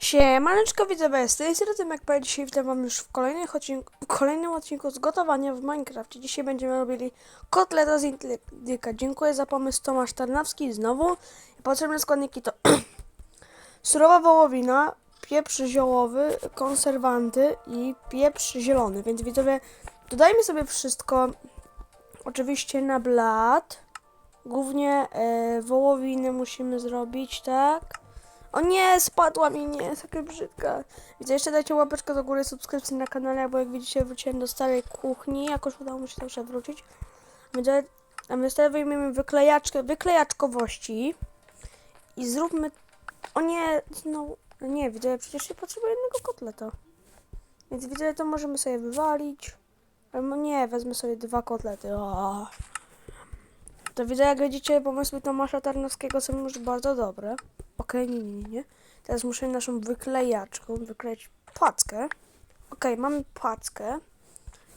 Siemaneczko widzowie, z tej strony Tymek P. Dzisiaj witam wam już w, kolejnych odcinku, w kolejnym odcinku z gotowania w Minecraft. Dzisiaj będziemy robili kotleta z indyka. Dziękuję za pomysł Tomasz Tarnawski. Znowu potrzebne składniki to surowa wołowina, pieprz ziołowy, konserwanty i pieprz zielony. Więc widzowie, dodajmy sobie wszystko oczywiście na blat. Głównie e, wołowiny musimy zrobić, tak? O nie, spadła mi, nie, taka brzydka. Widzę, jeszcze dajcie łapeczkę do góry, subskrypcję na kanale, bo jak widzicie wróciłem do starej kuchni, jakoś udało mi się to przewrócić. Widzę, a my sobie wyjmiemy wyklejaczkę, wyklejaczkowości i zróbmy... O nie, znowu... no Nie, widzę, przecież nie potrzebuję jednego kotleta. Więc widzę, to możemy sobie wywalić. Albo nie, wezmę sobie dwa kotlety. O. To widzę, jak widzicie, pomysły Tomasza Tarnowskiego są już bardzo dobre. Okej, nie, nie, nie. Teraz muszę naszą wyklejaczką wykleić płackę. Okej, mamy płackę.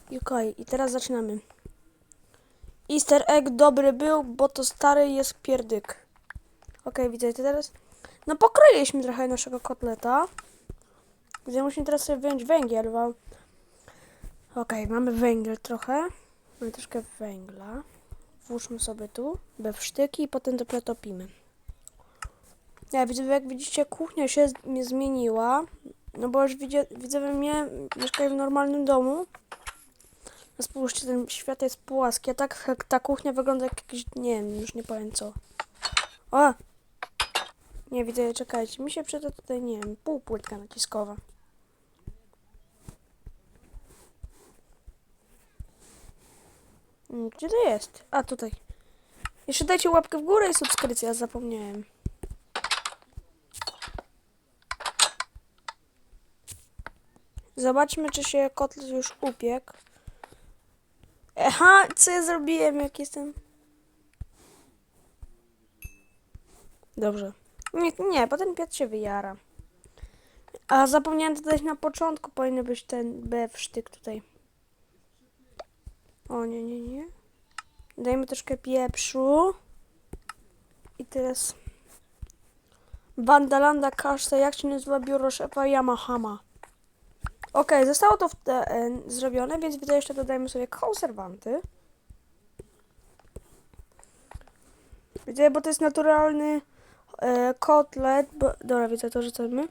I okej, i teraz zaczynamy. Easter egg dobry był, bo to stary jest pierdyk. Okej, widzę, teraz... No pokroiliśmy trochę naszego kotleta. Gdzie musimy teraz sobie wyjąć węgiel, bo... Okej, mamy węgiel trochę. Mamy troszkę węgla. Włóżmy sobie tu, we sztyki i potem dopiero topimy. Ja widzę, jak widzicie, kuchnia się nie zmieniła. No bo już widzę, widzę mnie mieszkają w normalnym domu. No spójrzcie, ten świat jest płaski, a tak ta kuchnia wygląda jak jakiś, nie wiem, już nie powiem co. O! Nie widzę, czekajcie, mi się przyda tutaj, nie wiem, półpłytka naciskowa. Mm, Gdzie to jest? A, tutaj. Jeszcze dajcie łapkę w górę i subskrypcję, ja zapomniałem. Zobaczmy, czy się kotlet już upiekł. Aha, co ja zrobiłem, jak jestem... Dobrze. Nie, nie, potem piec się wyjara. A zapomniałem dodać na początku, powinien być ten B w sztyk tutaj. O, nie, nie, nie. Dajmy troszkę pieprzu. I teraz... Bandalanda kaszta, jak się nazywa biuro szefa Yamahama. Okej, zostało to te, e, zrobione, więc widzę, jeszcze dodajmy sobie konserwanty. Widzę, bo to jest naturalny e, kotlet. Bo, dobra, widzę to, że rzucamy.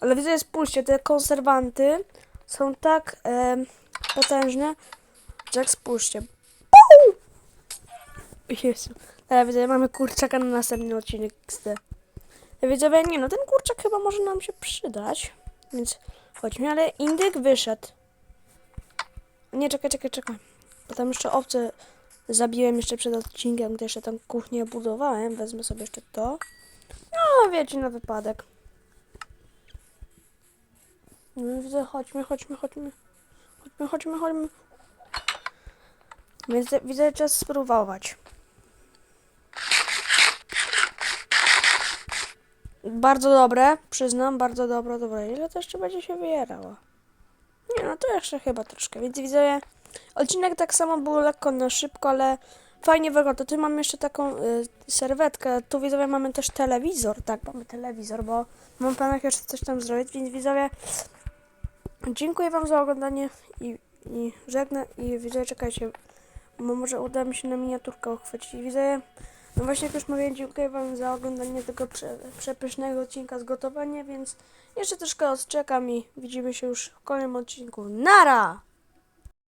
Ale widzę, spójrzcie, te konserwanty są tak e, potężne, że jak spójrzcie. Pum! Jezu. Dobra, widzę, mamy kurczaka na następny odcinek XD. Widzowie, nie no, ten kurczak chyba może nam się przydać. Więc chodźmy, ale indyk wyszedł. Nie, czekaj, czekaj, czekaj. Bo tam jeszcze owce zabiłem jeszcze przed odcinkiem, gdy jeszcze tą kuchnię budowałem. Wezmę sobie jeszcze to. No, wiecie, na wypadek. No, widzę, chodźmy, chodźmy, chodźmy. Chodźmy, chodźmy, chodźmy. Więc widzę, czas spróbować. Bardzo dobre, przyznam, bardzo dobre, dobre. Ile to jeszcze będzie się wyjerało? Nie no, to jeszcze chyba troszkę, więc widzę, odcinek tak samo był lekko na szybko, ale fajnie wygląda. Tu mamy jeszcze taką y, serwetkę, tu widzowie mamy też telewizor, tak, mamy telewizor, bo mam planach jeszcze coś tam zrobić, więc widzowie, dziękuję wam za oglądanie i, i żegnę i widzowie, czekajcie, bo może uda mi się na miniaturkę uchwycić. Widzowie, no właśnie jak już mówiłem, dziękuję Wam za oglądanie tego prze, przepysznego odcinka z gotowania, więc jeszcze troszkę odczekam i widzimy się już w kolejnym odcinku. Nara!